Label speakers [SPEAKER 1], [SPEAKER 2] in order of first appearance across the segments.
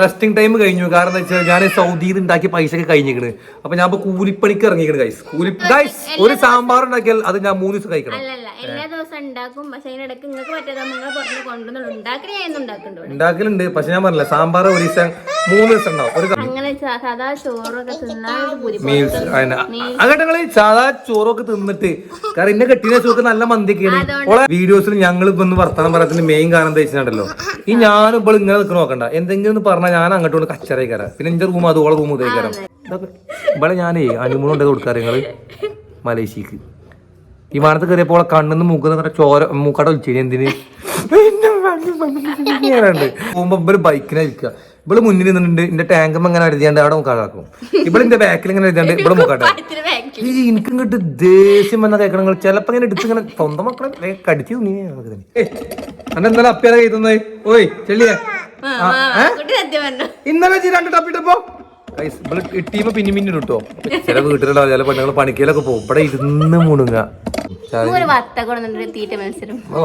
[SPEAKER 1] Resting time കഴിഞ്ഞു. കാരണം എന്താ വെച്ചാൽ ഞാൻ സൗദിയിൽ ഉണ്ടാക്കിയ പൈസ ഒക്കെ കഴിഞ്ഞിരിക്കണ്. അപ്പൊ ഞാൻ ഇപ്പൊ കൂലിപ്പണിക്ക് ഇറങ്ങിക്കണ് ഗൈസ് കൂലി ഗൈസ് ഒരു സാമ്പാർ ഉണ്ടാക്കിയാൽ അത് ഞാൻ മൂന്ന് ദിവസം കഴിക്കണം.
[SPEAKER 2] എല്ലാ ദിവസം ഉണ്ടാക്കും പക്ഷെ അതിനിടയ്ക്ക് നിങ്ങൾക്ക് പറ്റാതെ നിങ്ങൾ പുറത്ത്.
[SPEAKER 1] ഉണ്ടാക്കലുണ്ട്. പക്ഷെ ഞാൻ പറഞ്ഞില്ല സാമ്പാർ ഒരു ദിവസം മൂന്ന് ദിവസം ഉണ്ടാവും. ഒരു
[SPEAKER 2] സാധാ ചോറൊക്കെ തിന്നാൽ പൂരി
[SPEAKER 1] മീൽസ് അങ്ങനെ സാധാ ചോറൊക്കെ തിന്നിട്ട് കാരണം ഇന്നെ കെട്ടിനെ ചോക്ക് നല്ല മന്തിക്കാണ് ഓളെ വീഡിയോസിൽ ഞങ്ങൾ ഇപ്പൊ വർത്തമാനം പറയത്തിന് മെയിൻ കാരണം തയ്ച്ചിട്ടുണ്ടല്ലോ ഈ ഞാൻ ഇപ്പോൾ ഇങ്ങനെ നിൽക്കണ നോക്കണ്ട എന്തെങ്കിലും ഒന്ന് പറഞ്ഞാൽ ഞാൻ അങ്ങോട്ട് കൊണ്ട് കയറാം പിന്നെ എന്റെ റൂം അത് ഓളെ റൂം കയറാം ഇവിടെ ഞാനേ അനുമൂലം ഉണ്ട് കൊടുക്കാറ് ഞങ്ങൾ മലേഷ്യക്ക് ഈ വാനത്ത് കയറിയപ്പോൾ കണ്ണെന്ന് മൂക്കുന്ന ചോര മൂക്കട ഒലിച്ചു എന്തിന് പോകുമ്പോ ഇവർ ഇവൾ മുന്നിൽ നിന്നിട്ടുണ്ട് എന്റെ ടാങ്ക് അങ്ങനെ എഴുതിയാണ്ട് അവിടെ മുക്കാടാക്കും എന്റെ ബാക്കിൽ ഇങ്ങനെ എഴുതിയാണ്ട് ഇവിടെ മുക്കാട്ടാ
[SPEAKER 2] ഇത്തിരി back.
[SPEAKER 1] ഈ എനിക്കും ഇങ്ങോട്ട് ദേഷ്യം വന്ന കേൾക്കണങ്ങൾ ചിലപ്പോ ഇങ്ങനെ എടുത്ത് ഇങ്ങനെ സ്വന്തം മക്കളെ കടിച്ചു അന്നെ ഇന്നലെ അപ്പിയാലെ കൈത്തുന്നേ ഓയ്
[SPEAKER 2] കുട്ടി
[SPEAKER 1] ഇന്നലെ രണ്ട് ടപ്പിട്ടപ്പോ ഇവൾ കിട്ടിയപ്പോ പിന്നെ പിന്നെ കിട്ടുമോ ചില വീട്ടിലുള്ള ചില പെണ്ണുങ്ങൾ പണിക്കലൊക്കെ പോകും. ഇവിടെ ഇരുന്ന് മുണുങ്ങ.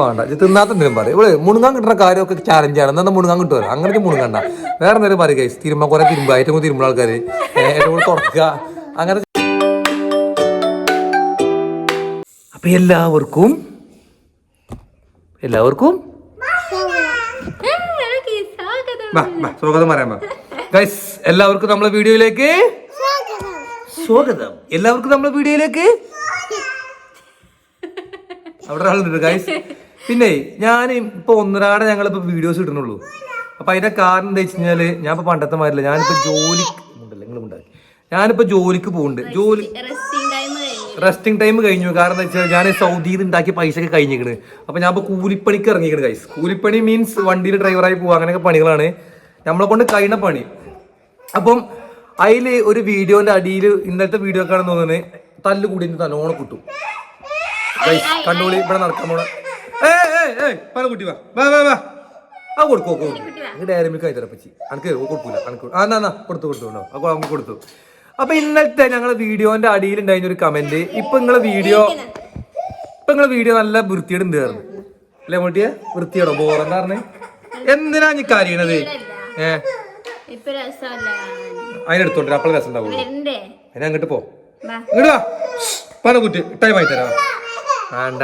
[SPEAKER 1] വേണ്ട തിന്നാത്തെന്തെങ്കിലും പറയും. ഇവിടെ മുണുങ്ങാൻ കിട്ടുന്ന കാര്യമൊക്കെ ചാലഞ്ചാണ് എന്നാ മുണുങ്ങാൻ കിട്ടുമല്ലോ അങ്ങനെ മുണുങ്ങണ്ട. വേറെ നേരം പറയും കൈസ് തിരുമ്പ കുറെ തിരുമ്പ ഏറ്റവും കൂടുതൽ തിരുമ്പുന്ന ആൾക്കാര്. ഏറ്റവും കൂടുതൽ തുറക്കുക. അങ്ങനെ അപ്പൊ എല്ലാവർക്കും എല്ലാവർക്കും സ്വാഗതം പറയാം ഗൈസ് എല്ലാവർക്കും നമ്മളെ വീഡിയോയിലേക്ക് സ്വാഗതം. എല്ലാവർക്കും നമ്മളെ വീഡിയോയിലേക്ക് അവിടെ ഒരാളുണ്ട് ഗൈസ് പിന്നെ ഞാൻ ഇപ്പൊ ഒന്നരാടെ ഞങ്ങളിപ്പോ വീഡിയോസ് ഇടുന്നുള്ളൂ. അപ്പൊ അതിന്റെ കാരണം എന്താ വെച്ച് കഴിഞ്ഞാൽ ഞാൻ ഇപ്പൊ പണ്ടത്തെ മാറില്ല ഞാനിപ്പോ ജോലിക്ക് ഉണ്ടാക്കി. ഞാനിപ്പോ ജോലിക്ക് പോകുന്നുണ്ട് ജോലി
[SPEAKER 2] റെസ്റ്റിംഗ് ടൈം കഴിഞ്ഞു.
[SPEAKER 1] കഴിഞ്ഞു. കാരണം എന്താ വെച്ചാൽ ഞാൻ സൗദിയിൽ ഉണ്ടാക്കിയ പൈസ ഒക്കെ കഴിഞ്ഞിരിക്കണ്. അപ്പൊ ഞാൻ ഇപ്പൊ കൂലിപ്പണിക്ക് ഇറങ്ങിക്കണ് ഗൈസ് കൂലിപ്പണി മീൻസ് വണ്ടിയിൽ ഡ്രൈവറായി പോകുക അങ്ങനെയൊക്കെ പണികളാണ്. നമ്മളെ കൊണ്ട് കഴിയുന്ന പണി. അപ്പം അതിൽ ഒരു വീഡിയോന്റെ അടിയിൽ ഇന്നത്തെ വീഡിയോ കാണാൻ തോന്നുന്നത് തല്ല് കൂടി നല്ലോണം കിട്ടും കണ്ണൂളി ഇവിടെ നടക്കാൻ പോണ പല കുട്ടി വാ. വാ വാ വാ. ആ കൊടുക്കോ കൊടുക്കും ഡയറി മിൽക്ക് ആയി തരപ്പച്ചി അനക്ക് കൊടുക്കൂല അനക്ക് ആ എന്നാ എന്നാ കൊടുത്തു കൊടുത്തു കേട്ടോ അപ്പൊ നമുക്ക് കൊടുത്തു. അപ്പൊ ഇന്നത്തെ ഞങ്ങളെ വീഡിയോന്റെ അടിയിൽ ഉണ്ടായിരുന്ന ഒരു കമന്റ് ഇപ്പൊ നിങ്ങളെ വീഡിയോ ഇപ്പൊ നിങ്ങളെ വീഡിയോ നല്ല വൃത്തിയുടെ ഉണ്ട് കാരണം അല്ലേ മോട്ടിയെ? വൃത്തിയോടോ ബോറം കാരണം എന്തിനാ നീ കരയണത്? ഏ?
[SPEAKER 2] ഇപ്പൊ രസമല്ല.
[SPEAKER 1] അതിനെടുത്തോണ്ട് അപ്പോൾ രസം ഉണ്ടാവുള്ളൂ
[SPEAKER 2] വരണ്ടേ?
[SPEAKER 1] അതിനെ അങ്ങോട്ട് പോ. ഇങ്ങോട്ട് വാ. പല കുട്ടി ടൈം ആയി തരാം. വേണ്ട.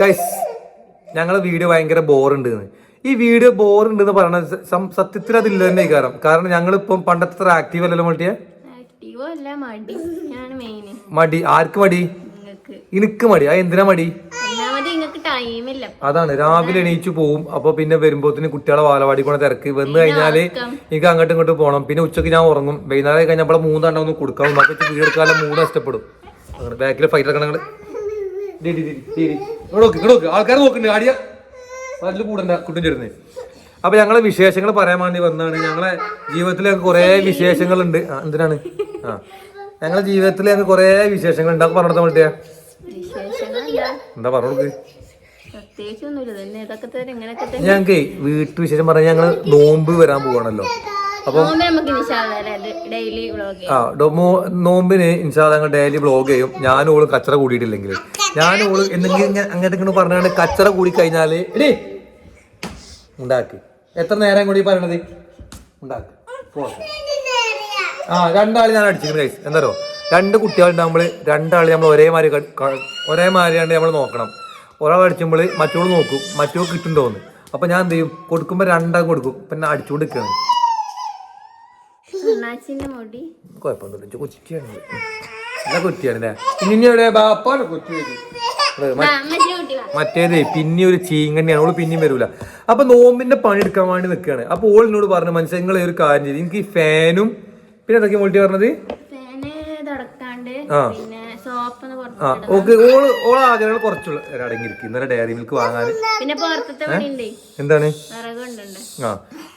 [SPEAKER 1] ഗൈസ് ഞങ്ങളെ വീഡിയോ ഭയങ്കര ബോറുണ്ട് ഈ വീഡിയോ ബോറുണ്ട് എന്ന് പറയണത് സത്യത്തിൽ അതില്ല തന്നെ കാരണം കാരണം ഞങ്ങളിപ്പം പണ്ടത്തെ അത്ര ആക്റ്റീവ് അല്ലല്ലോ മട്ടിയെ
[SPEAKER 2] മടി.
[SPEAKER 1] ആർക്ക് മടി? എനിക്ക് മടി. ആ എന്തിനാ മടി? അതാണ്. രാവിലെ എണീച്ചു പോവും. അപ്പൊ പിന്നെ വരുമ്പോത്തിന് കുട്ടികളെ വാലവാടി കൊണ്ട് തിരക്ക്. വന്ന് കഴിഞ്ഞാൽ എനിക്ക് അങ്ങോട്ടും ഇങ്ങോട്ടും പോകണം പിന്നെ ഉച്ചയ്ക്ക് ഞാൻ ഉറങ്ങും. വൈകുന്നേരം കഴിഞ്ഞാൽ നമ്മളെ മൂന്നെണ്ണം ഒന്ന് കൊടുക്കാം നമുക്ക് വീടെടുക്കാതെ മൂന്ന് നഷ്ടപ്പെടും. അങ്ങനെ ബാക്കിൽ ഫൈറ്റ് ഇറക്കണം ആൾക്കാർ നോക്കുന്നുണ്ട് ആടിയ നല്ല കൂടണ്ട കുട്ടും ചേരുന്നേ. അപ്പൊ ഞങ്ങളെ വിശേഷങ്ങൾ പറയാൻ വേണ്ടി വന്നാണ്. ഞങ്ങളെ ജീവിതത്തിലെ കുറെ വിശേഷങ്ങളുണ്ട്. ഉണ്ട് എന്തിനാണ്? ആ. ഞങ്ങളെ ജീവിതത്തിലെ കുറെ വിശേഷങ്ങൾ ഉണ്ടാക്കി
[SPEAKER 2] പറഞ്ഞിട്ട്
[SPEAKER 1] എന്താ പറഞ്ഞു കൊടുക്ക് ഞങ്ങൾക്ക് വീട്ടു വിശേഷം പറഞ്ഞാൽ ഞങ്ങൾ നോമ്പ് വരാൻ പോവാണല്ലോ. അപ്പൊ
[SPEAKER 2] വ്ളോഗ്
[SPEAKER 1] ആ ഡോ- മോ- നോമ്പിന് ഇൻഷാദ് ഞങ്ങൾ ഡെയിലി ബ്ലോഗ് ചെയ്യും. ഞാനും ഓൾ കച്ചറ കൂടിയിട്ടില്ലെങ്കിൽ ഞാനും ഓൾ എന്തെങ്കിലും അങ്ങനത്തെ അങ്ങോട്ട് ഇങ്ങനെ പറഞ്ഞാണ്ട് കച്ചറ കൂടി കഴിഞ്ഞാൽ എടീ! ഉണ്ടാക്ക്. എത്ര നേരം കൂടി പറയണത്? ഉണ്ടാക്ക്. ആ രണ്ടാൾ ഞാൻ അടിച്ചിരുന്നു കൈസ് പറയുക രണ്ട് കുട്ടികളുണ്ടാകുമ്പോൾ രണ്ടാൾ നമ്മൾ ഒരേമാതിരി മാതിരി ഒരേ ഒരേമാതിരിയാണ്ട് നമ്മൾ നോക്കണം. ഒരാൾ അടിച്ചുമ്പോൾ മറ്റോട് നോക്കും. മറ്റോ കിട്ടുണ്ടോന്ന്. അപ്പൊ ഞാൻ എന്ത് ചെയ്യും? കൊടുക്കുമ്പോ രണ്ടാം കൊടുക്കും. പിന്നെ അടിച്ചുകൊണ്ട് നിൽക്കുകയാണ് കുഴപ്പമൊന്നുമില്ല. നല്ല കുറ്റിയാണ് ഇനി എവിടെ ബാപ്പാണ് മറ്റേത് പിന്നെ ഒരു ചീങ്കണ്ണിയാണ് ഓൾ പിന്നെയും വരൂല. അപ്പൊ നോമ്പിന്റെ പണി എടുക്കാൻ വേണ്ടി നിൽക്കുകയാണ്. അപ്പൊ ഓൾ എന്നോട് പറഞ്ഞു മനസ്സിലായി നിങ്ങൾ ഒരു കാര്യം ചെയ്ത് എനിക്ക് ഈ ഫാനും പിന്നെ എന്തൊക്കെയാണ് മോട്ടി പറഞ്ഞത്? ആ.
[SPEAKER 2] പിന്നെ സോപ്പൊന്ന്
[SPEAKER 1] ആ
[SPEAKER 2] പുറത്ത്
[SPEAKER 1] ഓക്കെ ഓൾ ഓളെ ആഗ്രഹങ്ങൾ കുറച്ചുള്ള അടങ്ങിയിരിക്കും ഇന്നലെ ഡയറി മിൽക്ക് വാങ്ങാൻ
[SPEAKER 2] പിന്നെ പുറത്തത്തെ പണിയുണ്ടേ
[SPEAKER 1] എന്താണ്?
[SPEAKER 2] വിറകുണ്ടുണ്ട്
[SPEAKER 1] ആ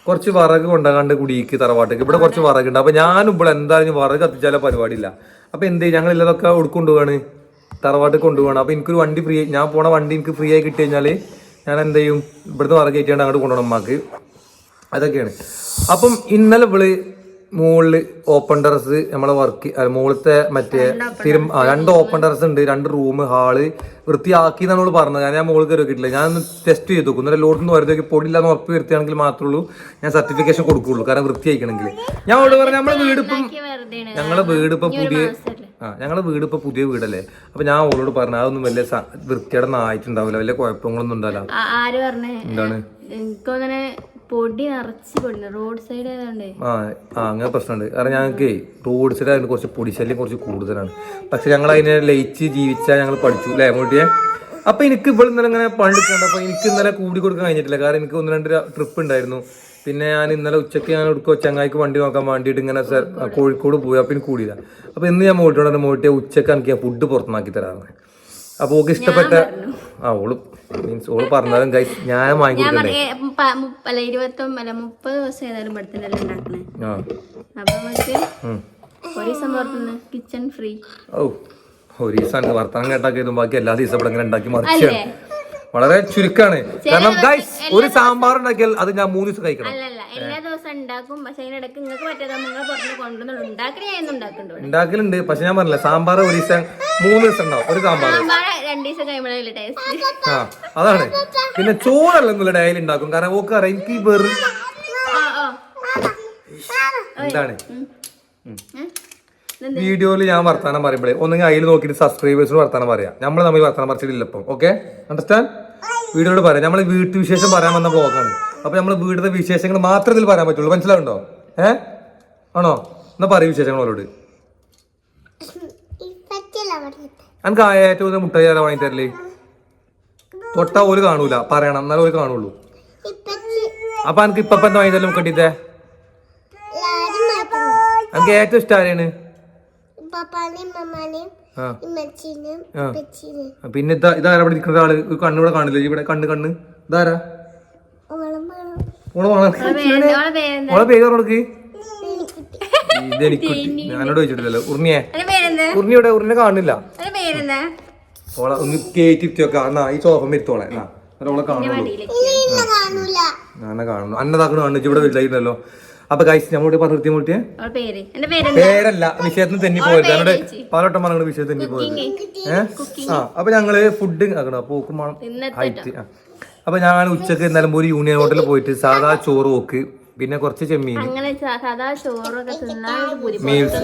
[SPEAKER 1] കുറച്ച് വിറക് കൊണ്ടാകാണ്ട് കുടിക്ക് തറവാട്ടേക്ക്. ഇവിടെ കുറച്ച് വിറകുണ്ട്. അപ്പൊ ഞാൻ ഇവിടെ എന്തായാലും വിറക് കത്തിച്ചാലോ പരിപാടിയില്ല. അപ്പൊ എന്ത് ഞങ്ങൾ ഇല്ലതൊക്കെ ഉടുക്കൊണ്ടുപോവാണ് തറവാട്ടിൽ കൊണ്ടുപോകണം അപ്പൊ എനിക്കൊരു വണ്ടി ഫ്രീ ഞാൻ പോണ വണ്ടി എനിക്ക് ഫ്രീ ആയി കിട്ടി കഴിഞ്ഞാൽ ഞാൻ എന്ത് ചെയ്യും? ഇവിടുന്ന് വിറക് കയറ്റിയാണ്ട് അങ്ങോട്ട് കൊണ്ടുപോകണം അമ്മയ്ക്ക് അതൊക്കെയാണ്. അപ്പം ഇന്നലെ ഇവൾ മുകളിൽ ഓപ്പൺ ടെറസ് നമ്മളെ വർക്ക് മുകളിലത്തെ മറ്റേ തിരും രണ്ട് ഓപ്പൺ ടെറസ് ഉണ്ട് രണ്ട് റൂം ഹാൾ വൃത്തിയാക്കി എന്നാണ് നമ്മൾ പറഞ്ഞത്. ഞാൻ ഞാൻ മുകളിൽ കയറി വെക്കിട്ടില്ല ഞാൻ ടെസ്റ്റ് ചെയ്ത് നോക്കും. എന്നിട്ട് ലോട്ടിൽ നിന്ന് വരുന്നേക്ക് പൊടിയില്ലാന്ന് ഉറപ്പ് വരുത്തിയാണെങ്കിൽ മാത്രമേ ഉള്ളൂ. ഞാൻ സർട്ടിഫിക്കേഷൻ കൊടുക്കുള്ളൂ. കാരണം വൃത്തിയാക്കണമെങ്കിൽ ഞാൻ അവിടെ പറഞ്ഞു നമ്മളെ വീട് ഇപ്പം
[SPEAKER 2] എനിക്ക്
[SPEAKER 1] ഞങ്ങളെ വീട് ഇപ്പൊ പുതിയ? ആ ഞങ്ങളെ വീട് ഇപ്പൊ പുതിയ വീടല്ലേ? അപ്പൊ ഞാൻ അവളോട് പറഞ്ഞു അതൊന്നും വലിയ വൃത്തിയുടെ നായിട്ടുണ്ടാവില്ല വലിയ കുഴപ്പങ്ങളൊന്നും ഉണ്ടാവില്ല. എന്താണ്?
[SPEAKER 2] പൊടി നിറച്ച് പൊടി റോഡ് സൈഡ്
[SPEAKER 1] ആ അങ്ങനെ പ്രശ്നമുണ്ട്. കാരണം ഞങ്ങൾക്ക് റോഡ് സൈഡ് ആയതുകൊണ്ട് കുറച്ച് പൊടിശല്യം കുറച്ച് കൂടുതലാണ്. പക്ഷെ ഞങ്ങൾ അതിനെ ലയിച്ച് ജീവിച്ചാൽ ഞങ്ങൾ പഠിച്ചു അല്ലേ മോട്ടിയെ? അപ്പൊ എനിക്ക് ഇവിടെ ഇന്നലെ ഇങ്ങനെ പണിയെടുക്കണ്ട അപ്പൊ എനിക്ക് ഇന്നലെ കൂടി കൊടുക്കാൻ കഴിഞ്ഞിട്ടില്ല. കാരണം എനിക്ക് ഒന്ന് രണ്ട് ട്രിപ്പ് ഉണ്ടായിരുന്നു. പിന്നെ ഞാൻ ഇന്നലെ ഉച്ചയ്ക്ക് ഞാൻ എടുക്കുക ചങ്ങായിക്ക് വണ്ടി നോക്കാൻ വേണ്ടിയിട്ട് ഇങ്ങനെ കോഴിക്കോട് പോയി. അപ്പൊ എനിക്ക് കൂടിയില്ല. അപ്പൊ ഇന്ന് ഞാൻ മോട്ടിയോട് മോട്ടിയെ ഉച്ചയ്ക്ക് എനിക്ക് ഫുഡ് പുറത്തുനിന്നാക്കി തരാറുണ്ട് അപ്പൊ ഓക്ക് ഇഷ്ടപ്പെട്ട ആ ഓൾ മീൻസ് ഓൾ പറഞ്ഞാലും ഗൈസ് ഞാൻ വാങ്ങി
[SPEAKER 2] ഞാൻ
[SPEAKER 1] കൊടുക്കണ്ടേ?
[SPEAKER 2] പറഞ്ഞ പ- മു- അല്ല ഇരുപത്തൊമ്പത് അല്ല മുപ്പത് ദിവസം ഏതായാലും പഠിത്തല്ലേ ഉണ്ടാക്കണേ. അപ്പൊ നമുക്ക്. ഒരു ദിവസം പുറത്തുനിന്ന് കിച്ചൺ ഫ്രീ
[SPEAKER 1] ഓ ഒരു ദിവസം വർത്തമാനം കേട്ടാക്കിയതും ബാക്കി എല്ലാ ദിവസം ഇവിടെ ഇങ്ങനെ ഉണ്ടാക്കി മറിച്ചാണ്. വളരെ ചുരുക്കാണ്. കാരണം ഗൈസ് ഒരു സാമ്പാർ ഉണ്ടാക്കിയാൽ അത് ഞാൻ മൂന്ന് ദിവസം കഴിക്കണം.
[SPEAKER 2] എല്ലാ ദിവസം ഉണ്ടാക്കും. പക്ഷെ അതിനിടക്ക് നിങ്ങൾക്ക് പറ്റാതെ നിങ്ങൾ പുറത്ത് കൊണ്ടുവന്നുള്ളൂ.
[SPEAKER 1] ഉണ്ടാക്കലുണ്ട് പക്ഷെ ഞാൻ പറഞ്ഞില്ല സാമ്പാർ ഒരു ദിവസം മൂന്ന് ദിവസം ഉണ്ടാവും ഒരു സാമ്പാർ
[SPEAKER 2] രണ്ടു ദിവസം കഴിയുമ്പോഴല്ലേ ടേസ്റ്റ്
[SPEAKER 1] ആ അതാണ്. പിന്നെ ചോറല്ല നല്ല ഡയലി ഉണ്ടാക്കും. കാരണം ഓക്കെ അറിയാം എനിക്ക് വെറും
[SPEAKER 2] ആ ആ.
[SPEAKER 1] എന്താണ്? വീഡിയോയിൽ ഞാൻ വർത്താനം പറയുമ്പോഴേ ഒന്നെങ്കിൽ അതിൽ നോക്കിയിട്ട് സബ്സ്ക്രൈബേഴ്സിന് വർത്താനം പറയാം. നമ്മൾ നമ്മൾ വർത്താനം പറിച്ചിട്ടില്ല ഇപ്പം. ഓക്കെ അണ്ടർസ്റ്റാൻഡ് വീഡിയോയോട് പറയാം. നമ്മൾ വീട്ടു വിശേഷം പറയാൻ വന്ന ബ്ലോഗാണ് അപ്പൊ നമ്മൾ വീടിന്റെ വിശേഷങ്ങൾ മാത്രമേ ഇതിൽ പറയാൻ പറ്റുള്ളൂ. മനസ്സിലാവുണ്ടോ? ഏ? ആണോ? എന്നാ പറയും വിശേഷങ്ങൾ അവരോട് എനിക്ക് ഏറ്റവും കൂടുതൽ മുട്ട ചേരാ വാങ്ങി തരല്ലേ തൊട്ട ഒരു കാണൂല. പറയണം. എന്നാലും ഓര് കാണുള്ളൂ. അപ്പൊ എനിക്ക് ഇപ്പൊ എന്താ വാങ്ങി തരലും കണ്ടിട്ടേ? എനിക്ക് ഏറ്റവും ഇഷ്ടം ആരെയാണ് പിന്നെ ഇതാ ഇതാരാ ഇവിടെ നിൽക്കുന്ന ആൾ ഒരു കണ്ണിവിടെ കാണില്ല? ഇവിടെ കണ്ണ് കണ്ണ്. ഇതാരാ?
[SPEAKER 3] ഓളം
[SPEAKER 1] പേര് പറഞ്ഞോക്ക് ഞാനോട് ചോദിച്ചിട്ടില്ലല്ലോ. ഉർണിയെ? ഉർണി ഇവിടെ ഉർണിനെ
[SPEAKER 2] പേരെന്താ?
[SPEAKER 1] ഓളെ ഒന്ന് കേറ്റി വെച്ചോക്കെ. എന്നാ ഈ ചോപ്പം ഇരുത്തോളെ. എന്നാ എന്നിട്ട് ഓളെ കാണുള്ളൂ. കാണുന്നു. അന്നതാക്കണ കാണുന്നു. ഇവിടെ വലുതായിരുന്നല്ലോ അപ്പൊ ഗൈസ് നമ്മളോട് പറഞ്ഞു നിർത്തി മുട്ടിയെ
[SPEAKER 2] പേര്. എന്റെ പേരെന്താ?
[SPEAKER 1] പേരല്ല. വിഷയത്തിന് തെന്നി പോയത് എന്നോട് പലവട്ടം പറഞ്ഞു വിഷയത്തിന് തെന്നി പോയത് ഏഹ് ആ അപ്പൊ ഞങ്ങൾ ഫുഡ് ആക്കണം? അപ്പൊ ഹൈറ്റ് അപ്പൊ ഞാൻ ഉച്ചയ്ക്ക് എന്നാലും ഒരു യൂണിയൻ ഹോട്ടലിൽ പോയിട്ട് സാധാ ചോറ് നോക്ക് പിന്നെ കുറച്ച് ചെമ്മീൻ.
[SPEAKER 2] അങ്ങനെ സാധാ ചോറൊക്കെ തിന്നാണ്ട് പൂരി
[SPEAKER 1] മീൽസ്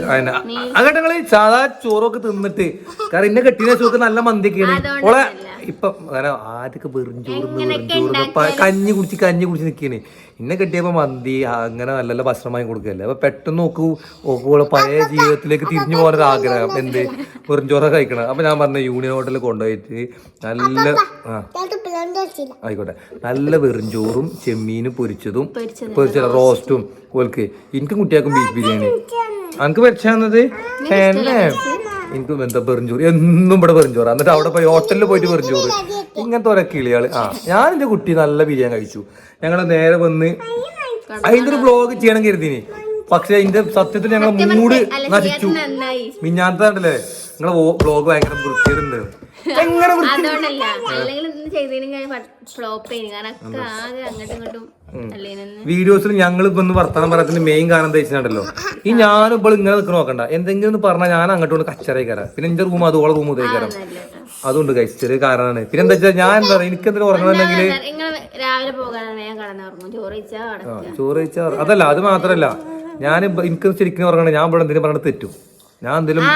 [SPEAKER 1] അങ്ങനെ സാധാ ചോറൊക്കെ തിന്നിട്ട് കാരണം ഇന്നെ കെട്ടിനെ ചോക്ക് നല്ല മന്തിക്കാണ് ഓളെ ഇപ്പൊ അങ്ങനെ ആദ്യമൊക്കെ വെറും ചോറ് വെറും ചോറ് കഞ്ഞി കുടിച്ച് കഞ്ഞി കുടിച്ച് നിൽക്കണേ ഇന്നെ കെട്ടിയപ്പോ മന്തി അങ്ങനെ നല്ല നല്ല ഭക്ഷണമായി കൊടുക്കല്ലേ അപ്പൊ പെട്ടെന്ന് നോക്കൂ ഓക്കോളെ പഴയ ജീവിതത്തിലേക്ക് തിരിഞ്ഞു പോകാനൊരു ആഗ്രഹം. എന്ത്? വെറും കഴിക്കണം. അപ്പൊ ഞാൻ പറഞ്ഞ യൂണിയൻ ഹോട്ടലിൽ കൊണ്ടുപോയിട്ട് നല്ല ആ. ആയിക്കോട്ടെ. നല്ല വെറും ചോറും ചെമ്മീനും പൊരിച്ചതും.
[SPEAKER 2] പൊരിച്ചത്.
[SPEAKER 1] റോസ്റ്റും ഓൽക്ക്. എനിക്കും കുട്ടിയാക്കും ബീഫ് ബിരിയാണി. എനിക്ക് വെച്ചാന്നത് എന്നെ എനിക്ക് എന്താ പെറിഞ്ചോറ് എന്നും ഇവിടെ വെറുംചോറ് എന്നിട്ട് അവിടെ പോയി ഹോട്ടലിൽ പോയിട്ട് പെറിഞ്ചോറ് ഇങ്ങനത്തെ ഓരോ കിളികൾ. ആ ഞാൻ എന്റെ കുട്ടി നല്ല ബിരിയാണി കഴിച്ചു. ഞങ്ങൾ നേരെ വന്ന് അതിന്റെ ഒരു ബ്ലോഗ് ചെയ്യണം കരുതിനി. പക്ഷെ അതിന്റെ സത്യത്തിൽ ഞങ്ങൾ മൂട് നശിച്ചു. മിഞ്ഞാത്തല്ലേ നിങ്ങളെ ബ്ലോഗ് ഭയങ്കര വൃത്തിയുണ്ട് എങ്ങനെ വൃത്തി.
[SPEAKER 2] അതുകൊണ്ടല്ല. അല്ലെങ്കിൽ ഇന്ന് ചെയ്തതിനും ഫ്ലോപ്പ് ചെയ്യുന്നു കാരണം ഒക്കെ ആകെ അങ്ങോട്ടും ഇങ്ങോട്ടും
[SPEAKER 1] വീഡിയോസിൽ ഞങ്ങൾ ഇപ്പൊ ഒന്ന് വർത്തമാനം പറയാത്തിന്റെ മെയിൻ കാരണം എന്താ വെച്ചിട്ടുണ്ടല്ലോ ഈ ഞാനും ഇപ്പോൾ ഇങ്ങനെ നിൽക്കണ നോക്കണ്ട. എന്തെങ്കിലും ഒന്ന് പറഞ്ഞാൽ ഞാൻ അങ്ങോട്ട് കൊണ്ട് കച്ചറയിക്കാരാ പിന്നെ എന്റെ റൂം അതോളം റൂം ഉദയിക്കാരം അതുകൊണ്ട് കഴിച്ചു ചെറിയ കാരണമാണ് പിന്നെ എന്താ വെച്ചാൽ ഞാൻ എന്താ പറയാ എനിക്ക് എന്തെങ്കിലും ഉറങ്ങണമെങ്കിൽ
[SPEAKER 2] നിങ്ങൾ രാവിലെ പോകാൻ ചോറ്
[SPEAKER 1] കഴിച്ചാൽ അതല്ല അത് മാത്രല്ല. ഞാൻ എനിക്ക് ശരിക്കും ഉറങ്ങണേ. ഞാൻ ഇവിടെ എന്തെങ്കിലും പറഞ്ഞിട്ട് തെറ്റും. ഞാൻ എന്തെങ്കിലും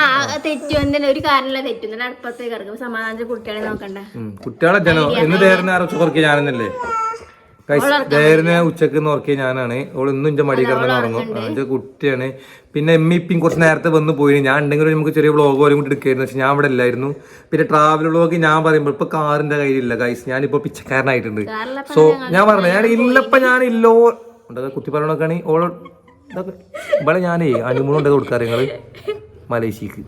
[SPEAKER 2] തെറ്റും. ഒരു കാരണമില്ല തെറ്റും. എന്നിട്ട് കിടക്കും സമാധാനത്തിൽ കുട്ടികളെ നോക്കണ്ട?
[SPEAKER 1] കുട്ടികളെ ജനോ ദേരനെ ഞാനെന്നല്ലേ? ദേരനെ ഉച്ചയ്ക്ക് നോക്കിയ ഞാനാണ്. അവൾ ഇന്നും എന്റെ മടി കിടന്നു ഉറങ്ങും. എന്റെ കുട്ടിയാണ്. പിന്നെ എമ്മി ഇപ്പം കുറച്ച് നേരത്തെ വന്ന് പോയി ഞാൻ ഉണ്ടെങ്കിലും നമുക്ക് ചെറിയ വ്ളോഗ് പോലും കൂടി എടുക്കായിരുന്നു. പക്ഷെ ഞാൻ ഇവിടെ ഇല്ലായിരുന്നു. പിന്നെ ട്രാവൽ വ്ളോഗ് ഞാൻ പറയുമ്പോൾ ഇപ്പൊ കാറിന്റെ കയ്യിലില്ല ഗൈസ് ഞാനിപ്പോ പിച്ചക്കാരനായിട്ടുണ്ട്. സോ ഞാൻ പറഞ്ഞു ഞാൻ ഇല്ലപ്പ ഞാൻ ഇല്ലോ. കുത്തി പറയണൊക്കെയാണ് ഓളോ ഇതൊക്കെ ഇവിടെ ഞാനേ അണിമൂണം ഉണ്ടോ കൊടുക്കാറ് നിങ്ങൾ. മലേഷ്യക്ക്.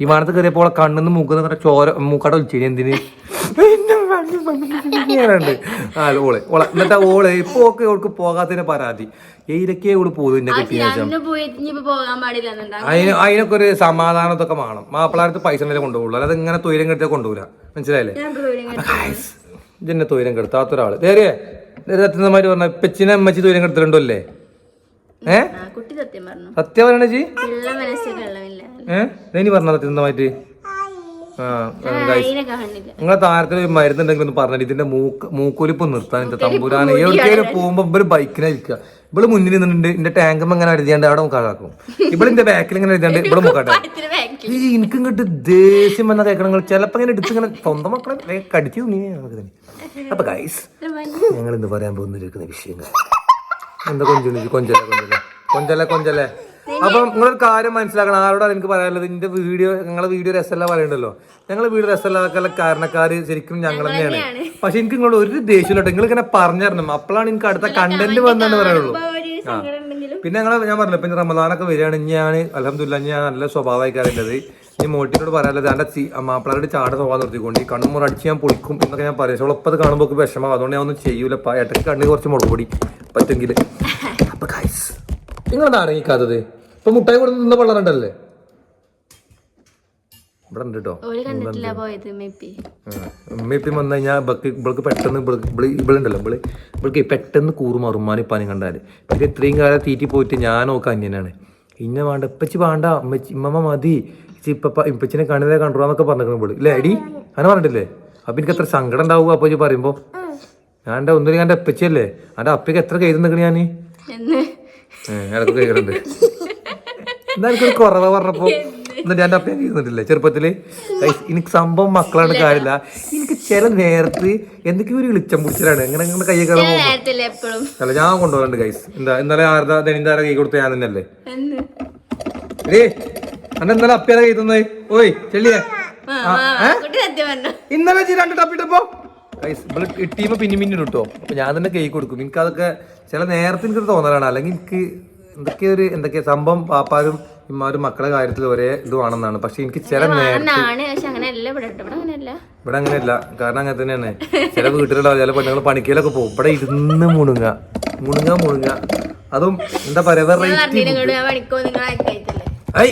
[SPEAKER 1] ഈ വാനത്ത് കയറിയപ്പോൾ ഓളെ മൂക്കെന്ന് മൂക്കുന്ന ചോര മൂക്കട ഒലിച്ചു എന്തിന്? ആ ഓളെ ഓളെ എന്നിട്ട് ഓളെ ഇപ്പൊ ഒക്കെ ഓൾക്ക് പോകാത്തതിന് പരാതി. ഏതൊക്കെ ഓൾ പോകും എന്നെ കെട്ടിയ അതിന് അതിനൊക്കെ ഒരു സമാധാനത്തൊക്കെ വേണം. മാപ്പിളാരത്ത് പൈസ ഉണ്ടെങ്കിൽ കൊണ്ടുപോകുള്ളൂ അല്ലാതെ ഇങ്ങനെ തൊയിരം കെടുത്താൽ കൊണ്ടുപോകില്ല മനസ്സിലായില്ലേ? ഇതെന്നെ തൊയിരം കെടുത്താത്ത ഒരാൾ. ധൈര്യ സത്യസമായിട്ട് പറഞ്ഞ പെച്ചിനെ അമ്മച്ചി തൊയിരം കെടുത്തിട്ടുണ്ടോ അല്ലേ?
[SPEAKER 2] ഏഹ് പറഞ്ഞു.
[SPEAKER 1] സത്യം പറയണ ജി
[SPEAKER 2] ഉള്ള മനസ്സിൽ കള്ളമില്ല
[SPEAKER 1] ഏ ഇനി പറഞ്ഞ സത്യസന്ധമായിട്ട് ആ ഗൈസ്
[SPEAKER 2] അതിനെ കാണില്ല
[SPEAKER 1] നിങ്ങളെ താരത്തിൽ ഒരു മരുന്നുണ്ടെങ്കിൽ ഒന്ന് പറഞ്ഞിട്ട് ഇതിന്റെ മൂക്ക് മൂക്കൊലിപ്പ് നിർത്താൻ എന്റെ തമ്പുരാണ് എവിടേലും പോകുമ്പോ ഇവർ ബൈക്കിനായിരിക്കുക ഇവൾ മുന്നിൽ നിന്നിട്ടുണ്ട്. എന്റെ ടാങ്കും ഇങ്ങനെ എഴുതിയാണ്ട് അവിടെ മുക്കാക്കും ഇവളിന്റെ ബാക്കിൽ ഇങ്ങനെ എഴുതിയാണ്ട് ഇവിടെ മുക്കാട്ടെ ഈ എനിക്ക് ഇങ്ങോട്ട് ദേഷ്യം വന്ന കേൾക്കണങ്ങൾ ചിലപ്പോ ഇങ്ങനെ എടുത്ത് ഇങ്ങനെ സ്വന്തം മക്കളെ കടിച്ചു തന്നെ അപ്പൊ ഗൈസ് ഞങ്ങൾ ഇന്ന് പറയാൻ പോകുന്ന വിഷയങ്ങൾ എന്താ കൊഞ്ചുള്ളി കൊഞ്ചല്ലേ കൊഞ്ചല്ലേ? കൊഞ്ചല്ലേ കൊഞ്ചല്ലേ? അപ്പം നിങ്ങളൊരു കാര്യം മനസ്സിലാക്കണം. ആരോടാണ് എനിക്ക് പറയാനുള്ളത്? എന്റെ വീഡിയോ ഞങ്ങളെ വീഡിയോ രസമല്ല പറയണ്ടല്ലോ? ഞങ്ങളെ വീഡിയോ രസമല്ലാക്കാനുള്ള കാരണക്കാര് ശരിക്കും ഞങ്ങൾ തന്നെയാണ്. പക്ഷെ എനിക്ക് നിങ്ങളോട് ഒരു ദേഷ്യമില്ല നിങ്ങൾ ഇങ്ങനെ പറഞ്ഞു തരണം അപ്പോഴാണ് എനിക്ക് അടുത്ത കണ്ടന്റ് വന്നെന്ന് പറയുള്ളൂ. പിന്നെ ഞങ്ങൾ ഞാൻ പറഞ്ഞില്ല ഇപ്പൊ റമദാനൊക്കെ വരികയാണ്. ഇനി ഞാൻ അലഹമില്ല ഞാൻ നല്ല സ്വഭാവമായിക്കാറുള്ളത് ഇനി മോട്ടിനോട് പറയാനുള്ളത് എന്റെ മാപ്പിളാരുടെ ചാട സ്വഭാവം നിർത്തിക്കൊണ്ട് ഈ കണ്ണുമുറ അടിച്ച് ഞാൻ പൊളിക്കും എന്നൊക്കെ ഞാൻ പറയാം. പക്ഷെ അത് കാണുമ്പോൾ വിഷമം. അതുകൊണ്ട് ഞാൻ ഒന്നും ചെയ്യൂല ഇടയ്ക്ക് കണ്ണിന് കുറച്ച് മുളക് പൊടി പറ്റുമെങ്കിൽ അപ്പൊ ഗൈസ് നിങ്ങളെന്താ അടങ്ങിക്കാത്തത്? ഇപ്പൊ മുട്ടായി കൊടുത്ത് നിന്ന വളരണ്ടല്ലേ ഇവിടെ ഉണ്ട് കേട്ടോ
[SPEAKER 2] ഓര് കണ്ടിട്ടില്ല പോയത് മെപ്പി
[SPEAKER 1] ഉമ്മയിപ്പം വന്നു കഴിഞ്ഞാൽ ഇവൾക്ക് ഇവൾക്ക് പെട്ടെന്ന് ഇവളുണ്ടല്ലോ ഇവൾ ഇവൾക്ക് പെട്ടെന്ന് പനി കണ്ടാൽ. പിന്നെ ഇത്രയും കാലം തീറ്റി പോയിട്ട് ഞാൻ നോക്ക അന്യനാണ്. ഇന്ന വേണ്ട ഇപ്പച്ചി വേണ്ട അമ്മച്ചി ഇമ്മമ്മ മതി. ഇപ്പ ഇപ്പച്ചിനെ കണ്ണിനെ കണ്ടുപോകാന്നൊക്കെ പറഞ്ഞിരിക്കണം ഇവൾ. ഇല്ലേ അടി അങ്ങനെ പറഞ്ഞിട്ടില്ലേ? അപ്പൊ എനിക്ക് എത്ര സങ്കടം ഉണ്ടാവുക അപ്പൊ പറയുമ്പോ. ഞാൻ എന്റെ ഒന്നിനും എന്റെ അപ്പച്ചിയല്ലേ എന്റെ അപ്പയ്ക്ക് എത്ര കയ്യിൽ നിൽക്കണ ഞാൻ
[SPEAKER 2] എന്ന്
[SPEAKER 1] ഇടയ്ക്ക് കൈകളുണ്ട് എന്നാ എനിക്കൊരു കുറവ് പറഞ്ഞപ്പോ എന്നിട്ട് എന്റെ അപ്പൻ ചെയ്യുന്നിട്ടില്ലേ ചെറുപ്പത്തിൽ ഗയ്സ്, എനിക്ക് സംഭവം മക്കളാണ് കാര്യമില്ല. എനിക്ക് ചില നേരത്ത് എന്തൊക്കെയോ ഒരു ഇളിച്ചം പിടിച്ചിലാണ് എങ്ങനെ അങ്ങനെ
[SPEAKER 2] കൈ എപ്പോഴും.
[SPEAKER 1] അല്ല ഞാൻ കൊണ്ടുപോകുന്നുണ്ട് ഗൈസ് എന്താ ഇന്നലെ ആരുടെ ദനിന്താര കൈ കൊടുത്ത ഞാൻ തന്നെയല്ലേ? ഏ അന്നെ ഇന്നലെ അപ്പിയാരെ കൈ തന്നേ ഓയ് ചെള്ളിയേ. ഇന്നലെ രണ്ട് ടപ്പിട്ടപ്പോ? കിട്ടിയപ്പോ പിന്നെ പിന്നെ കിട്ടുമോ അപ്പൊ ഞാൻ തന്നെ കൈ കൊടുക്കും. എനിക്ക് അതൊക്കെ ചില നേരത്തെ എനിക്ക് തോന്നലാണ്. അല്ലെങ്കിൽ എനിക്ക് എന്തൊക്കെ ഒരു എന്തൊക്കെയാ സംഭവം പാപ്പാരും ഇമ്മാരും മക്കളെ കാര്യത്തിൽ ഒരേ ഇതുവാണെന്നാണ് വേണമെന്നാണ്. പക്ഷെ എനിക്ക് ചില നേരം
[SPEAKER 2] ആണ് പക്ഷെ അങ്ങനെ അല്ല ഇവിടെ അങ്ങനെയല്ല.
[SPEAKER 1] കാരണം അങ്ങനെ തന്നെയാണ്. ചില വീട്ടിലുള്ള ചില പെണ്ണുങ്ങൾ പണിക്കലൊക്കെ പോകും. ഇവിടെ ഇരുന്ന് മുണുങ്ങ. മുണുങ്ങ മുണുങ്ങ. അതും എന്താ പറയാ? ഐ!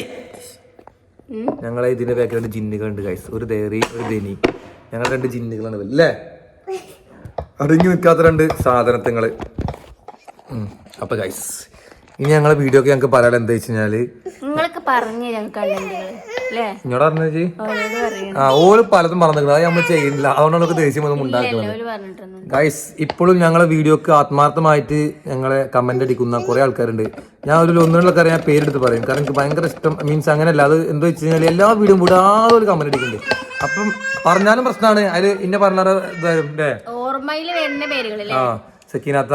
[SPEAKER 1] ഞങ്ങളെ ഇതിന്റെ ബാക്കിൽ രണ്ട് ജിന്നുകളുണ്ട് ഗൈസ് ഒരു ദേറി ഒരു ധനി ഞങ്ങൾ രണ്ട് ജിന്നുകളാണ് അല്ലേ അടങ്ങി നിൽക്കാത്ത രണ്ട് സാധനത്തിങ്ങൾ. അപ്പൊ ഗൈസ് ഇനി ഞങ്ങളെ വീഡിയോ ഒക്കെ ഞങ്ങൾക്ക് പറയാൻ എന്താ വെച്ച് കഴിഞ്ഞാൽ
[SPEAKER 2] നിങ്ങളൊക്കെ പറഞ്ഞു
[SPEAKER 1] ഇങ്ങോട്ട് പറഞ്ഞു ആ ഓര് പലതും പറഞ്ഞത് അത് നമ്മൾ ചെയ്യുന്നില്ല അതുകൊണ്ടാണ് നമുക്ക് ദേഷ്യം ഒന്നും ഉണ്ടാക്കുന്നത് ഗൈസ് ഇപ്പോഴും ഞങ്ങളെ വീഡിയോക്ക് ആത്മാർത്ഥമായിട്ട് ഞങ്ങളെ കമന്റ് അടിക്കുന്ന കുറെ ആൾക്കാരുണ്ട്. ഞാൻ ഒരു ഒന്നിനുള്ള ഞാൻ പേരെടുത്ത് പറയും. കാരണം എനിക്ക് ഭയങ്കര ഇഷ്ടം. മീൻസ് അങ്ങനെയല്ല അത് എന്താ വെച്ച് കഴിഞ്ഞാൽ എല്ലാ വീഡിയോ വിടാതെ ഒരു കമന്റ് അടിക്കുന്നുണ്ട്. അപ്പം പറഞ്ഞാലും പ്രശ്നമാണ് അതിൽ ഇന്ന പറഞ്ഞ അല്ലേ
[SPEAKER 2] ഓർമ്മയിൽ വരുന്ന പേരുകളില്ലേ
[SPEAKER 1] സക്കീനാത്ത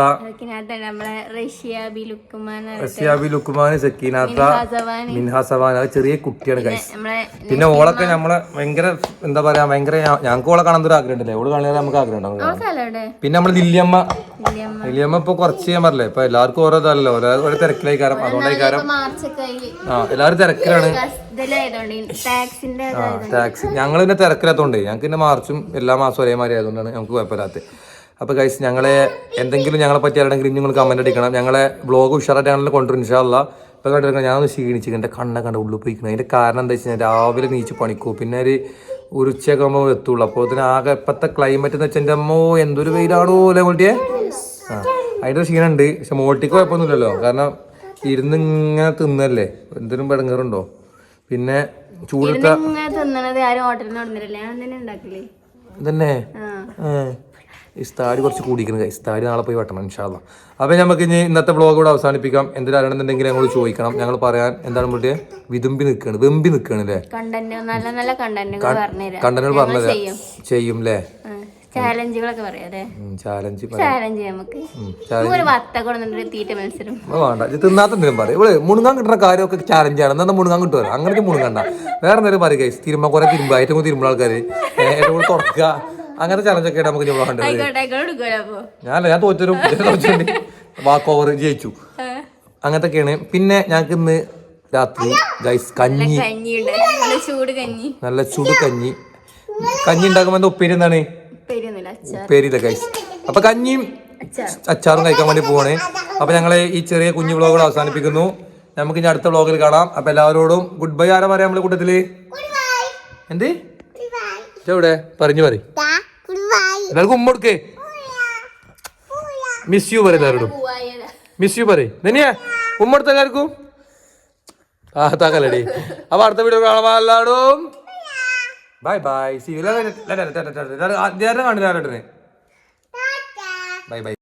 [SPEAKER 2] നമ്മളെ റഷ്യ ബിലുക്കുമാൻ
[SPEAKER 1] റസിയാബി ലുക്കുമാൻ സക്കീനാത്ത
[SPEAKER 2] മിൻഹാസവാൻ
[SPEAKER 1] മിൻഹ സവാൻ അത് ചെറിയ കുട്ടിയാണ് ഗൈസ് പിന്നെ ഓളൊക്കെ നമ്മളെ ഭയങ്കര എന്താ പറയാ ഭയങ്കര ഞങ്ങൾക്ക് ഓളെ കാണാൻ ഒരു ആഗ്രഹം ഉണ്ടല്ലേ? ഓൾ കാണാൻ നമുക്ക് ആഗ്രഹം ഉണ്ടാവും പിന്നെ നമ്മൾ
[SPEAKER 2] ലില്യമ്മ
[SPEAKER 1] ലില്യമ്മ ഇപ്പൊ കുറച്ച് ചെയ്യാൻ പറഞ്ഞില്ലേ ഇപ്പൊ എല്ലാവർക്കും ഓരോ ഇതല്ലോ ഓരോ തിരക്കിലായി കാരണം അതുകൊണ്ടായി കാരണം ആ എല്ലാവരും തിരക്കിലാണ്. ടാക്സി. ഞങ്ങൾ പിന്നെ തിരക്കിലാത്തോണ്ടേ ഞങ്ങൾക്ക് പിന്നെ മാർച്ചും എല്ലാ മാസവും ഒരേമാതിരി ആയതുകൊണ്ടാണ് നമുക്ക് കുഴപ്പമില്ലാത്തത്. അപ്പൊ ഗൈസ് ഞങ്ങളെ എന്തെങ്കിലും ഞങ്ങളെ പറ്റി ആരുടെങ്കിലും നിങ്ങൾ കമന്റ് അടിക്കണം. ഞങ്ങളെ ബ്ലോഗ് ഉഷാറായിട്ട് ഞങ്ങൾ കൊണ്ടുവരും ഇൻഷാല്ല ഇപ്പൊ കണ്ടിരിക്കണം ഞാൻ ഒന്ന് ക്ഷീണിച്ചു എന്റെ കണ്ണ കണ്ട ഉള്ളിൽ പോയിക്കണം. അതിന്റെ കാരണം എന്താ വെച്ച് കഴിഞ്ഞാൽ രാവിലെ നീച്ച് പണിക്കൂ. പിന്നെ ഒരു ഒരു ഉച്ചയൊക്കെ ആകുമ്പോൾ എത്തുള്ളൂ. അപ്പോൾ ഇതിന് ആകെ ഇപ്പത്തെ ക്ലൈമറ്റ് എന്ന് വെച്ചാൽ എന്റെ അമ്മോ എന്തൊരു വെയിലാണോ അല്ലേ മോൾട്ടിയെ? ആ അതിന്റെ ഒരു ക്ഷീണമുണ്ട് പക്ഷെ മോട്ടിക്ക് കുഴപ്പമൊന്നുമില്ലല്ലോ. കാരണം ഇരുന്ന് ഇങ്ങനെ തിന്നല്ലേ? എന്തിനും പെടങ്ങറുണ്ടോ പിന്നെ ചൂടത്തെ
[SPEAKER 2] തന്നെ
[SPEAKER 1] ഇസ്താരി കുറച്ച് കൂടിയിരിക്കുന്നത് ഇസ്താരി നാളെ പോയി വെട്ടണം ഇൻഷാല്ല അപ്പോൾ നമുക്ക് ഇനി ഇന്നത്തെ വ്ളോഗ് കൂടെ അവസാനിപ്പിക്കാം. എന്തെങ്കിലും അറിയണമെന്നുണ്ടെങ്കിൽ ഞങ്ങൾ ചോദിക്കണം. ഞങ്ങൾ പറയാൻ എന്താണ് മുട്ടിയെ വിതുമ്പി നിൽക്കുകയാണ് വെമ്പി നിൽക്കുകയാണ് അല്ലേ കണ്ടനുകൾ പറഞ്ഞത്
[SPEAKER 2] ചെയ്യും.
[SPEAKER 1] അല്ലേ?
[SPEAKER 2] ചാലഞ്ചുകളൊക്കെ
[SPEAKER 1] വേണ്ട. തിന്നാത്തെന്തെങ്കിലും പറയും. ഇവിടെ മുണുങ്ങാൻ കിട്ടുന്ന കാര്യമൊക്കെ ചാലഞ്ചാണ് എന്നാ മുണുങ്ങാൻ കിട്ടുമല്ലോ അങ്ങനെയൊക്കെ മുണുങ്ങണ്ട. വേറെ എന്തെങ്കിലും പറയും കൈസ് തിരുമ്പ കുറെ തിരുമ്പ. ഏറ്റവും കൂടുതൽ തിരുമ്പുള്ള ആൾക്കാർ ഏറ്റവും കൂടുതൽ തുറക്കുക. അങ്ങനത്തെ ചലഞ്ചൊക്കെ ആയിട്ട് നമുക്ക് ഇവിടെ ഞാനല്ല ഞാൻ തോറ്റൊരു വാക്ക് ഓവർ ജയിച്ചു. അങ്ങനത്തൊക്കെയാണ്. പിന്നെ ഞങ്ങൾക്ക് ഇന്ന് രാത്രി ഗൈസ് കഞ്ഞി.
[SPEAKER 2] നല്ല ചൂട് കഞ്ഞി.
[SPEAKER 1] നല്ല ചുടു കഞ്ഞി. ഉണ്ടാക്കുമ്പോ ഉണ്ടാക്കുമ്പോൾ എന്താ ഉപ്പേരി എന്താണ്? ഉപ്പേരിയില്ല ഗൈസ് അപ്പൊ കഞ്ഞിയും അച്ചാറും. കഴിക്കാൻ വേണ്ടി പോവാണ്. അപ്പൊ ഞങ്ങളെ ഈ ചെറിയ കുഞ്ഞു വ്ളോഗ് അവസാനിപ്പിക്കുന്നു. നമുക്ക് ഇനി അടുത്ത വ്ളോഗിൽ കാണാം. അപ്പൊ എല്ലാവരോടും ഗുഡ് ബൈ ആരാ പറയാ നമ്മളെ കൂട്ടത്തിൽ? എന്ത്? എവിടെ? പറഞ്ഞു പറ എല്ലാവർക്കും ഉമ്മ മിസ് യു പറയും എല്ലാവരോടും മിസ് യു പറയും ധനിയ ഉമ്മ എടുത്ത എല്ലാവർക്കും ആ താക്കല്ലടി അപ്പൊ അടുത്ത വീഡിയോ കാണാം എല്ലാവരും ബൈ ബൈ സി കാണില്ല ബൈ ബൈ